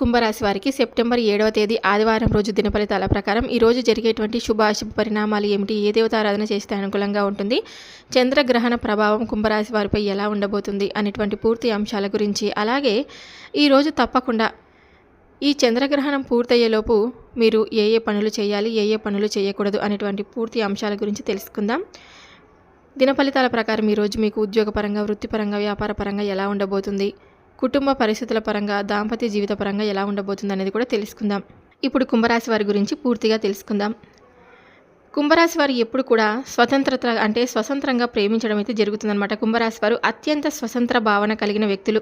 కుంభరాశి వారికి సెప్టెంబర్ ఏడవ తేదీ ఆదివారం రోజు దినఫలితాల ప్రకారం ఈరోజు జరిగేటువంటి శుభ అశుభ పరిణామాలు ఏమిటి? ఏ దేవతారాధన చేస్తే అనుకూలంగా ఉంటుంది? చంద్రగ్రహణ ప్రభావం కుంభరాశి వారిపై ఎలా ఉండబోతుంది? అనేటువంటి పూర్తి అంశాల గురించి అలాగే ఈరోజు తప్పకుండా ఈ చంద్రగ్రహణం పూర్తయ్యేలోపు మీరు ఏ ఏ పనులు చేయాలి? ఏ ఏ పనులు చేయకూడదు? అనేటువంటి పూర్తి అంశాల గురించి తెలుసుకుందాం. దిన ఫలితాల ప్రకారం ఈరోజు మీకు ఉద్యోగపరంగా వృత్తిపరంగా వ్యాపారపరంగా ఎలా ఉండబోతుంది? కుటుంబ పరిస్థితుల పరంగా దాంపత్య జీవిత పరంగా ఎలా ఉండబోతుంది అనేది కూడా తెలుసుకుందాం. ఇప్పుడు కుంభరాశి వారి గురించి పూర్తిగా తెలుసుకుందాం. కుంభరాశి వారు ఎప్పుడు కూడా స్వతంత్రత అంటే స్వతంత్రంగా ప్రేమించడం అయితే జరుగుతుందన్నమాట. కుంభరాశి వారు అత్యంత స్వతంత్ర భావన కలిగిన వ్యక్తులు.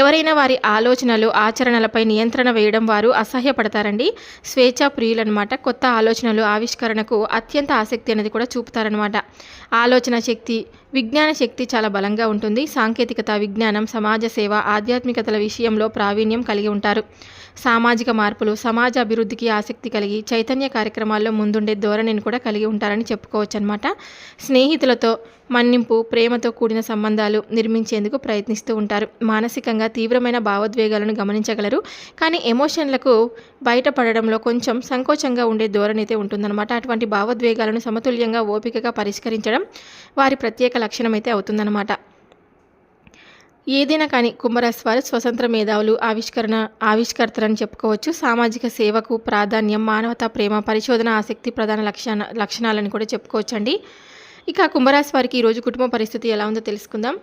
ఎవరైనా వారి ఆలోచనలు ఆచరణలపై నియంత్రణ వేయడం వారు అసహ్యపడతారండి. స్వేచ్ఛా ప్రియులు అనమాట కొత్త ఆలోచనలు ఆవిష్కరణకు అత్యంత ఆసక్తి అనేది కూడా చూపుతారనమాట ఆలోచన శక్తి విజ్ఞాన శక్తి చాలా బలంగా ఉంటుంది. సాంకేతికత విజ్ఞానం సమాజ సేవ ఆధ్యాత్మికతల విషయంలో ప్రావీణ్యం కలిగి ఉంటారు. సామాజిక మార్పులు సమాజ అభివృద్ధికి ఆసక్తి కలిగి చైతన్య కార్యక్రమాల్లో ముందుండే ధోరణిని కూడా కలిగి ఉంటారని చెప్పుకోవచ్చు అనమాట స్నేహితులతో మన్నింపు ప్రేమతో కూడిన సంబంధాలు నిర్మించేందుకు ప్రయత్నిస్తూ ఉంటారు. మానసికంగా తీవ్రమైన భావోద్వేగాలను గమనించగలరు. కానీ ఎమోషన్లకు బయటపడడంలో కొంచెం సంకోచంగా ఉండే ధోరణి అయితే ఉంటుందన్నమాట. అటువంటి భావోద్వేగాలను సమతుల్యంగా ఓపికగా పరిష్కరించడం వారి ప్రత్యేక లక్షణం అయితే అవుతుందన్నమాట. ఏదైనా కానీ కుంభరాశి వారు స్వతంత్ర మేధావులు ఆవిష్కరణ ఆవిష్కర్తలని చెప్పుకోవచ్చు. సామాజిక సేవకు ప్రాధాన్యం మానవతా ప్రేమ పరిశోధన ఆసక్తి ప్రధాన లక్షణ లక్షణాలని కూడా చెప్పుకోవచ్చండి. ఇక కుంభరాశి వారికి ఈరోజు కుటుంబ పరిస్థితి ఎలా ఉందో తెలుసుకుందాం.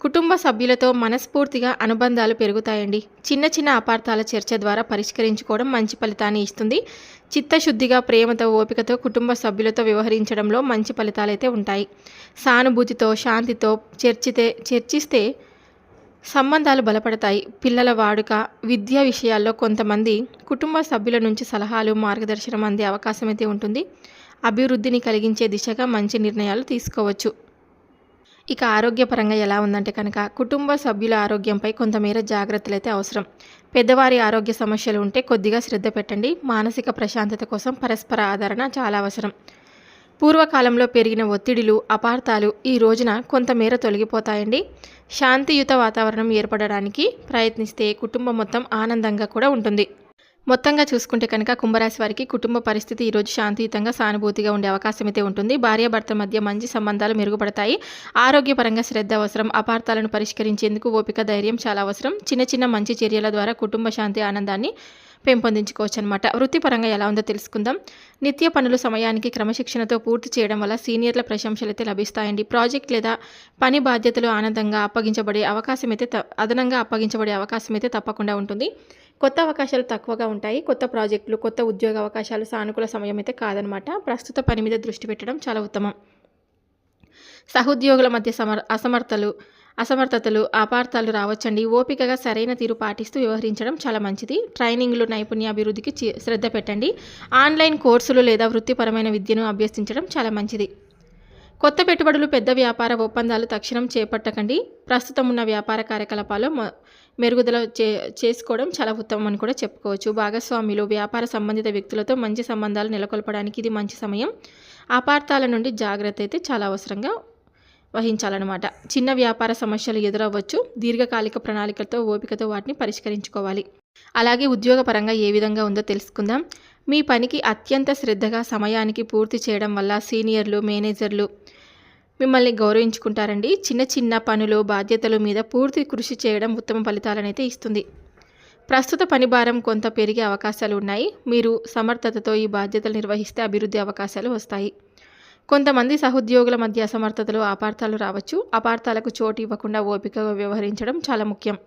కుటుంబ సభ్యులతో మనస్ఫూర్తిగా అనుబంధాలు పెరుగుతాయండి. చిన్న చిన్న అపార్థాల చర్చ ద్వారా పరిష్కరించుకోవడం మంచి ఫలితాన్ని ఇస్తుంది. చిత్తశుద్ధిగా ప్రేమతో ఓపికతో కుటుంబ సభ్యులతో వ్యవహరించడంలో మంచి ఫలితాలైతే ఉంటాయి. సానుభూతితో శాంతితో చర్చితే చర్చిస్తే సంబంధాలు బలపడతాయి. పిల్లల వాడుక విద్యా విషయాల్లో కొంతమంది కుటుంబ సభ్యుల నుంచి సలహాలు మార్గదర్శనం అందే అవకాశం అయితే ఉంటుంది. అభివృద్ధిని కలిగించే దిశగా మంచి నిర్ణయాలు తీసుకోవచ్చు. ఇక ఆరోగ్యపరంగా ఎలా ఉందంటే కనుక కుటుంబ సభ్యుల ఆరోగ్యంపై కొంతమేర జాగ్రత్తలు అయితే అవసరం. పెద్దవారి ఆరోగ్య సమస్యలు ఉంటే కొద్దిగా శ్రద్ధ పెట్టండి. మానసిక ప్రశాంతత కోసం పరస్పర ఆదరణ చాలా అవసరం. పూర్వకాలంలో పెరిగిన ఒత్తిడిలు అపార్థాలు ఈ రోజున కొంతమేర తొలగిపోతాయండి. శాంతియుత వాతావరణం ఏర్పడడానికి ప్రయత్నిస్తే కుటుంబం మొత్తం ఆనందంగా కూడా ఉంటుంది. మొత్తంగా చూసుకుంటే కనుక కుంభరాశి వారికి కుటుంబ పరిస్థితి ఈరోజు శాంతియుతంగా సానుభూతిగా ఉండే అవకాశం అయితే ఉంటుంది. భార్యాభర్తల మధ్య మంచి సంబంధాలు మెరుగుపడతాయి. ఆరోగ్యపరంగా శ్రద్ధ అవసరం. అపార్థాలను పరిష్కరించేందుకు ఓపిక ధైర్యం చాలా అవసరం. చిన్న చిన్న మంచి చర్యల ద్వారా కుటుంబ శాంతి ఆనందాన్ని పెంపొందించుకోవచ్చు అనమాట వృత్తిపరంగా ఎలా ఉందో తెలుసుకుందాం. నిత్య పనులు సమయానికి క్రమశిక్షణతో పూర్తి చేయడం వల్ల సీనియర్ల ప్రశంసలు అయితే లభిస్తాయండి. ప్రాజెక్ట్ లేదా పని బాధ్యతలు ఆనందంగా అప్పగించబడే అవకాశం అయితే త- అదనంగా అప్పగించబడే అవకాశం అయితే తప్పకుండా ఉంటుంది. కొత్త అవకాశాలు తక్కువగా ఉంటాయి. కొత్త ప్రాజెక్టులు కొత్త ఉద్యోగ అవకాశాలు సానుకూల సమయం అయితే కాదనమాట. ప్రస్తుత పని మీద దృష్టి పెట్టడం చాలా ఉత్తమం. సహోద్యోగుల మధ్య సమర్ అసమర్థలు అసమర్థతలు అపార్థాలు రావచ్చండి. ఓపికగా సరైన తీరు పాటిస్తూ వ్యవహరించడం చాలా మంచిది. ట్రైనింగ్లు నైపుణ్యాభివృద్ధికి శ్రద్ధ పెట్టండి. ఆన్లైన్ కోర్సులు లేదా వృత్తిపరమైన విద్యను అభ్యసించడం చాలా మంచిది. కొత్త పెట్టుబడులు పెద్ద వ్యాపార ఒప్పందాలు తక్షణం చేపట్టకండి. ప్రస్తుతం ఉన్న వ్యాపార కార్యకలాపాలు మెరుగుదల చే చేసుకోవడం చాలా ఉత్తమం అని కూడా చెప్పుకోవచ్చు. భాగస్వాములు వ్యాపార సంబంధిత వ్యక్తులతో మంచి సంబంధాలు నెలకొల్పడానికి ఇది మంచి సమయం. అపార్థాల నుండి జాగ్రత్త అయితే చాలా అవసరంగా వహించాలన్నమాట. చిన్న వ్యాపార సమస్యలు ఎదురవ్వచ్చు. దీర్ఘకాలిక ప్రణాళికలతో ఓపికతో వాటిని పరిష్కరించుకోవాలి. అలాగే ఉద్యోగపరంగా ఏ విధంగా ఉందో తెలుసుకుందాం. మీ పనికి అత్యంత శ్రద్ధగా సమయానికి పూర్తి చేయడం వల్ల సీనియర్లు మేనేజర్లు మిమ్మల్ని గౌరవించుకుంటారండి. చిన్న చిన్న పనులు బాధ్యతల మీద పూర్తి కృషి చేయడం ఉత్తమ ఫలితాలనైతే ఇస్తుంది. ప్రస్తుత పని భారం కొంత పెరిగే అవకాశాలు ఉన్నాయి. మీరు సమర్థతతో ఈ బాధ్యతలు నిర్వహిస్తే అభివృద్ధి అవకాశాలు వస్తాయి. కొంతమంది సహోద్యోగుల మధ్య అసమర్థతలు అపార్థాలు రావచ్చు. అపార్థాలకు చోటు ఇవ్వకుండా ఓపికగా వ్యవహరించడం చాలా ముఖ్యం.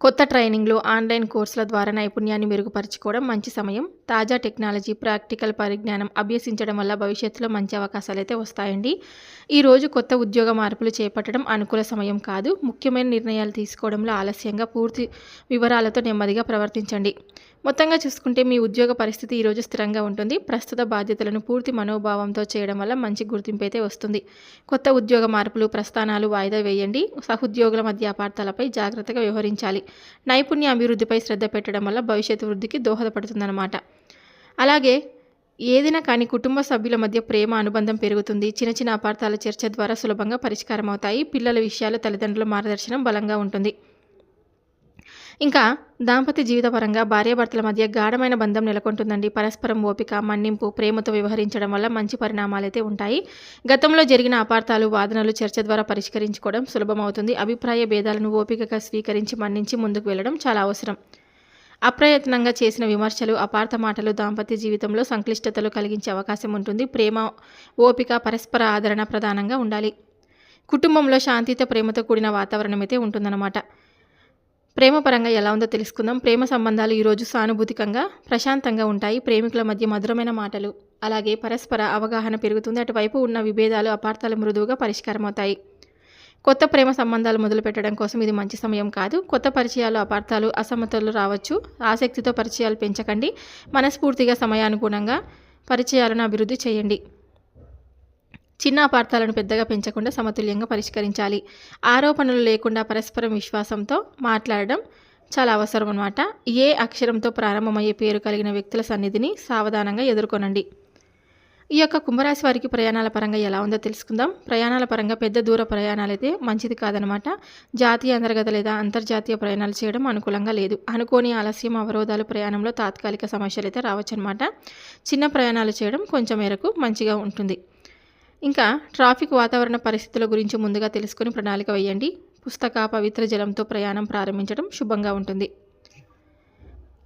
కొత్త ట్రైనింగ్లు ఆన్లైన్ కోర్సుల ద్వారా నైపుణ్యాన్ని మెరుగుపరుచుకోవడం మంచి సమయం. తాజా టెక్నాలజీ ప్రాక్టికల్ పరిజ్ఞానం అభ్యసించడం వల్ల భవిష్యత్తులో మంచి అవకాశాలు అయితే వస్తాయండి ఈరోజు కొత్త ఉద్యోగ మార్పులు చేపట్టడం అనుకూల సమయం కాదు. ముఖ్యమైన నిర్ణయాలు తీసుకోవడంలో ఆలస్యంగా పూర్తి వివరాలతో నెమ్మదిగా ప్రవర్తించండి. మొత్తంగా చూసుకుంటే మీ ఉద్యోగ పరిస్థితి ఈరోజు స్థిరంగా ఉంటుంది. ప్రస్తుత బాధ్యతలను పూర్తి మనోభావంతో చేయడం వల్ల మంచి గుర్తింపు అయితే వస్తుంది. కొత్త ఉద్యోగ మార్పులు ప్రస్థానాలు వాయిదా వేయండి. సహోద్యోగుల మధ్య అపార్థాలపై జాగ్రత్తగా వ్యవహరించాలి. నైపుణ్య అభివృద్ధిపై శ్రద్ధ పెట్టడం వల్ల భవిష్యత్తు వృద్ధికి దోహదపడుతుందన్నమాట. అలాగే ఏదైనా కానీ కుటుంబ సభ్యుల మధ్య ప్రేమ అనుబంధం పెరుగుతుంది. చిన్న చిన్న అపార్థాల చర్చ ద్వారా సులభంగా పరిష్కారం అవుతాయి పిల్లల విషయాలు తల్లిదండ్రుల మార్గదర్శనం బలంగా ఉంటుంది. ఇంకా దాంపత్య జీవితపరంగా భార్యాభర్తల మధ్య గాఢమైన బంధం నెలకొంటుందండి. పరస్పరం ఓపిక మన్నింపు ప్రేమతో వ్యవహరించడం వల్ల మంచి పరిణామాలైతే ఉంటాయి. గతంలో జరిగిన అపార్థాలు వాదనలు చర్చ ద్వారా పరిష్కరించుకోవడం సులభమవుతుంది. అభిప్రాయ భేదాలను ఓపికగా స్వీకరించి మన్నించి ముందుకు వెళ్ళడం చాలా అవసరం. అప్రయత్నంగా చేసిన విమర్శలు అపార్థ మాటలు దాంపత్య జీవితంలో సంక్లిష్టతలు కలిగించే అవకాశం ఉంటుంది. ప్రేమ ఓపిక పరస్పర ఆదరణ ప్రధానంగా ఉండాలి. కుటుంబంలో శాంతితో ప్రేమతో కూడిన వాతావరణం అయితే ఉంటుందన్నమాట. ప్రేమ పరంగా ఎలా ఉందో తెలుసుకుందాం. ప్రేమ సంబంధాలు ఈరోజు సానుభూతికంగా ప్రశాంతంగా ఉంటాయి. ప్రేమికుల మధ్య మధురమైన మాటలు అలాగే పరస్పర అవగాహన పెరుగుతుంది. అటువైపు ఉన్న విభేదాలు అపార్థాలు మృదువుగా పరిష్కారమవుతాయి. కొత్త ప్రేమ సంబంధాలు మొదలుపెట్టడం కోసం ఇది మంచి సమయం కాదు. కొత్త పరిచయాలు అపార్థాలు అసమతలు రావచ్చు. ఆసక్తితో పరిచయాలు పెంచకండి. మనస్ఫూర్తిగా సమయానుగుణంగా పరిచయాలను అభివృద్ధి చేయండి. చిన్న అపార్థాలను పెద్దగా పెంచకుండా సమతుల్యంగా పరిష్కరించాలి. ఆరోపణలు లేకుండా పరస్పరం విశ్వాసంతో మాట్లాడడం చాలా అవసరం అన్నమాట ఏ అక్షరంతో ప్రారంభమయ్యే పేరు కలిగిన వ్యక్తుల సన్నిధిని సావధానంగా ఎదుర్కొనండి. ఈ యొక్క కుంభరాశి వారికి ప్రయాణాల పరంగా ఎలా ఉందో తెలుసుకుందాం. ప్రయాణాల పరంగా పెద్ద దూర ప్రయాణాలు అయితే మంచిది కాదనమాట జాతీయ అంతర్గత లేదా అంతర్జాతీయ ప్రయాణాలు చేయడం అనుకూలంగా లేదు. అనుకోని ఆలస్యం అవరోధాలు ప్రయాణంలో తాత్కాలిక సమస్యలు అయితే రావచ్చు అనమాట చిన్న ప్రయాణాలు చేయడం కొంచెం మేరకు మంచిగా ఉంటుంది. ఇంకా ట్రాఫిక్ వాతావరణ పరిస్థితుల గురించి ముందుగా తెలుసుకుని ప్రణాళిక వేయండి. పుస్తక పవిత్ర జలంతో ప్రయాణం ప్రారంభించడం శుభంగా ఉంటుంది.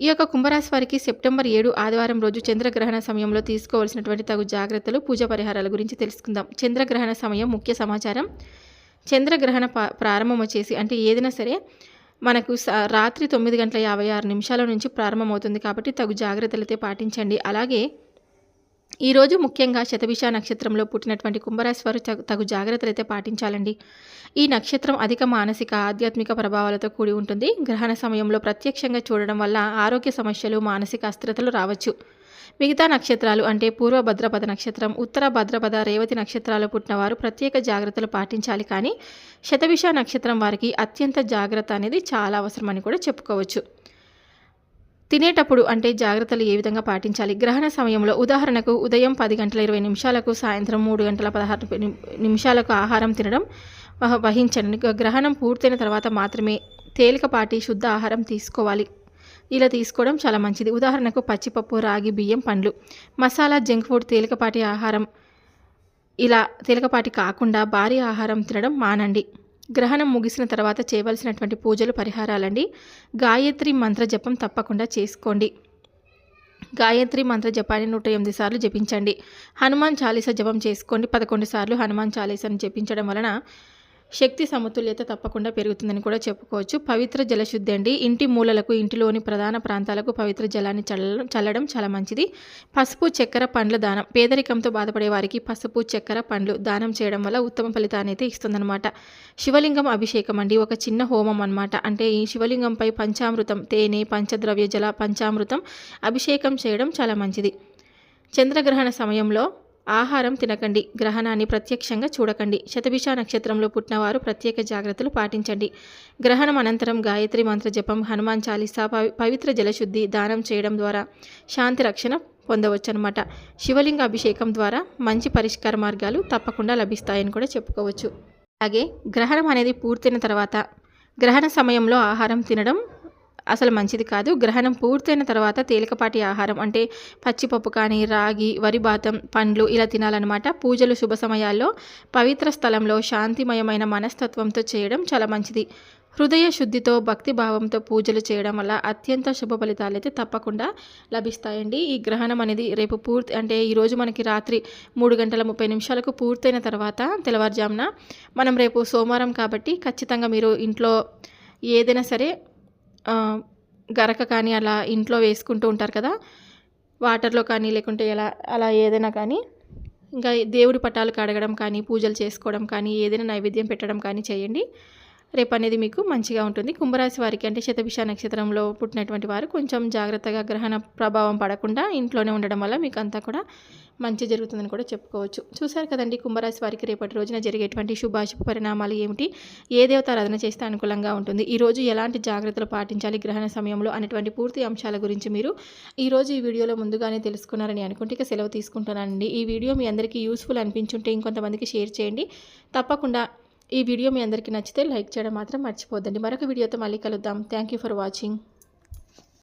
ఈ యొక్క కుంభరాశి వారికి సెప్టెంబర్ ఏడు ఆదివారం రోజు చంద్రగ్రహణ సమయంలో తీసుకోవాల్సినటువంటి తగు జాగ్రత్తలు పూజ పరిహారాల గురించి తెలుసుకుందాం. చంద్రగ్రహణ సమయం ముఖ్య సమాచారం. చంద్రగ్రహణ ప్రారంభం వచ్చేసి అంటే ఏదైనా సరే మనకు రాత్రి తొమ్మిది గంటల యాభై ఆరు నిమిషాల నుంచి ప్రారంభమవుతుంది కాబట్టి తగు జాగ్రత్తలతో పాటించండి. అలాగే ఈరోజు ముఖ్యంగా శతభిష నక్షత్రంలో పుట్టినటువంటి కుంభరాశి వారు తగు జాగ్రత్తలు అయితే పాటించాలండి. ఈ నక్షత్రం అధిక మానసిక ఆధ్యాత్మిక ప్రభావాలతో కూడి ఉంటుంది. గ్రహణ సమయంలో ప్రత్యక్షంగా చూడడం వల్ల ఆరోగ్య సమస్యలు మానసిక అస్థిరతలు రావచ్చు. మిగతా నక్షత్రాలు అంటే పూర్వ భద్రపద నక్షత్రం ఉత్తర భద్రపద రేవతి నక్షత్రాలు పుట్టినవారు ప్రత్యేక జాగ్రత్తలు పాటించాలి. కానీ శతభిష నక్షత్రం వారికి అత్యంత జాగ్రత్త అనేది చాలా అవసరమని కూడా చెప్పుకోవచ్చు. తినేటప్పుడు అంటే జాగ్రత్తలు ఏ విధంగా పాటించాలి? గ్రహణ సమయంలో ఉదాహరణకు ఉదయం పది గంటల ఇరవై నిమిషాలకు సాయంత్రం మూడు గంటల పదహారు నిమిషాలకు ఆహారం తినడం వహించండి. గ్రహణం పూర్తయిన తర్వాత మాత్రమే తేలికపాటి శుద్ధ ఆహారం తీసుకోవాలి. ఇలా తీసుకోవడం చాలా మంచిది. ఉదాహరణకు పచ్చిపప్పు రాగి బియ్యం పండ్లు. మసాలా జంక్ ఫుడ్ తేలికపాటి ఆహారం ఇలా తేలికపాటి కాకుండా భారీ ఆహారం తినడం మానండి. గ్రహణం ముగిసిన తర్వాత చేయవలసినటువంటి పూజలు పరిహారాలండి. గాయత్రి మంత్ర జపం తప్పకుండా చేసుకోండి. గాయత్రి మంత్ర జపాన్ని నూట ఎనిమిది సార్లు జపించండి. హనుమాన్ చాలీస జపం చేసుకోండి. పదకొండు సార్లు హనుమాన్ చాలీసాను జపించడం వలన శక్తి సమతుల్యత తప్పకుండా పెరుగుతుందని కూడా చెప్పుకోవచ్చు. పవిత్ర జలశుద్ధి అండి. ఇంటి మూలలకు ఇంటిలోని ప్రధాన ప్రాంతాలకు పవిత్ర జలాన్ని చల్లడం చల్లడం చాలా మంచిది. పసుపు చక్కెర పండ్ల దానం. పేదరికంతో బాధపడే వారికి పసుపు చక్కెర పండ్లు దానం చేయడం వల్ల ఉత్తమ ఫలితాన్ని అయితే ఇస్తుందన్నమాట. శివలింగం అభిషేకం అండి. ఒక చిన్న హోమం అనమాట అంటే ఈ శివలింగంపై పంచామృతం తేనె పంచద్రవ్య జల పంచామృతం అభిషేకం చేయడం చాలా మంచిది. చంద్రగ్రహణ సమయంలో ఆహారం తినకండి. గ్రహణాన్ని ప్రత్యక్షంగా చూడకండి. శతభిష నక్షత్రంలో పుట్టినవారు ప్రత్యేక జాగ్రత్తలు పాటించండి. గ్రహణం అనంతరం గాయత్రి మంత్ర జపం హనుమాన్ చాలీసా పవిత్ర జలశుద్ధి దానం చేయడం ద్వారా శాంతి రక్షణ పొందవచ్చు అనమాట శివలింగ అభిషేకం ద్వారా మంచి పరిష్కార మార్గాలు తప్పకుండా లభిస్తాయని కూడా చెప్పుకోవచ్చు. అలాగే గ్రహణం అనేది పూర్తయిన తర్వాత గ్రహణ సమయంలో ఆహారం తినడం అసలు మంచిది కాదు. గ్రహణం పూర్తయిన తర్వాత తేలికపాటి ఆహారం అంటే పచ్చిపప్పు కానీ రాగి వరి బాతం పండ్లు ఇలా తినాలన్నమాట. పూజలు శుభ సమయాల్లో పవిత్ర స్థలంలో శాంతిమయమైన మనస్తత్వంతో చేయడం చాలా మంచిది. హృదయ శుద్ధితో భక్తి భావంతో పూజలు చేయడం వల్ల అత్యంత శుభ ఫలితాలు అయితే తప్పకుండా లభిస్తాయండి. ఈ గ్రహణం అనేది రేపు పూర్తి అంటే ఈరోజు మనకి రాత్రి మూడు గంటల ముప్పై నిమిషాలకు పూర్తయిన తర్వాత తెల్లవారుజామున మనం రేపు సోమవారం కాబట్టి ఖచ్చితంగా మీరు ఇంట్లో ఏదైనా సరే గరక కానీ అలా ఇంట్లో వేసుకుంటూ ఉంటారు కదా వాటర్లో కానీ లేకుంటే ఎలా అలా ఏదైనా కానీ ఇంకా దేవుడి పటాలు కడగడం కానీ పూజలు చేసుకోవడం కానీ ఏదైనా నైవేద్యం పెట్టడం కానీ చేయండి. రేపు అనేది మీకు మంచిగా ఉంటుంది. కుంభరాశి వారికి అంటే శతభిష నక్షత్రంలో పుట్టినటువంటి వారు కొంచెం జాగ్రత్తగా గ్రహణ ప్రభావం పడకుండా ఇంట్లోనే ఉండడం వల్ల మీకు అంతా కూడా మంచి జరుగుతుందని కూడా చెప్పుకోవచ్చు. చూశారు కదండి కుంభరాశి వారికి రేపటి రోజున జరిగేటువంటి శుభాశుభ పరిణామాలు ఏమిటి? ఏ దేవతారాధన చేస్తే అనుకూలంగా ఉంటుంది? ఈరోజు ఎలాంటి జాగ్రత్తలు పాటించాలి గ్రహణ సమయంలో అనేటువంటి పూర్తి అంశాల గురించి మీరు ఈరోజు ఈ వీడియోలో ముందుగానే తెలుసుకున్నారని అనుకుంటే ఇక సెలవు తీసుకుంటున్నానండి ఈ వీడియో మీ అందరికీ యూస్ఫుల్ అనిపించుంటే ఇంకొంతమందికి షేర్ చేయండి. తప్పకుండా ఈ వీడియో మీ అందరికీ నచ్చితే లైక్ చేయడం మాత్రం మర్చిపోద్దండి మరొక వీడియోతో మళ్ళీ కలుద్దాం. Thank you for watching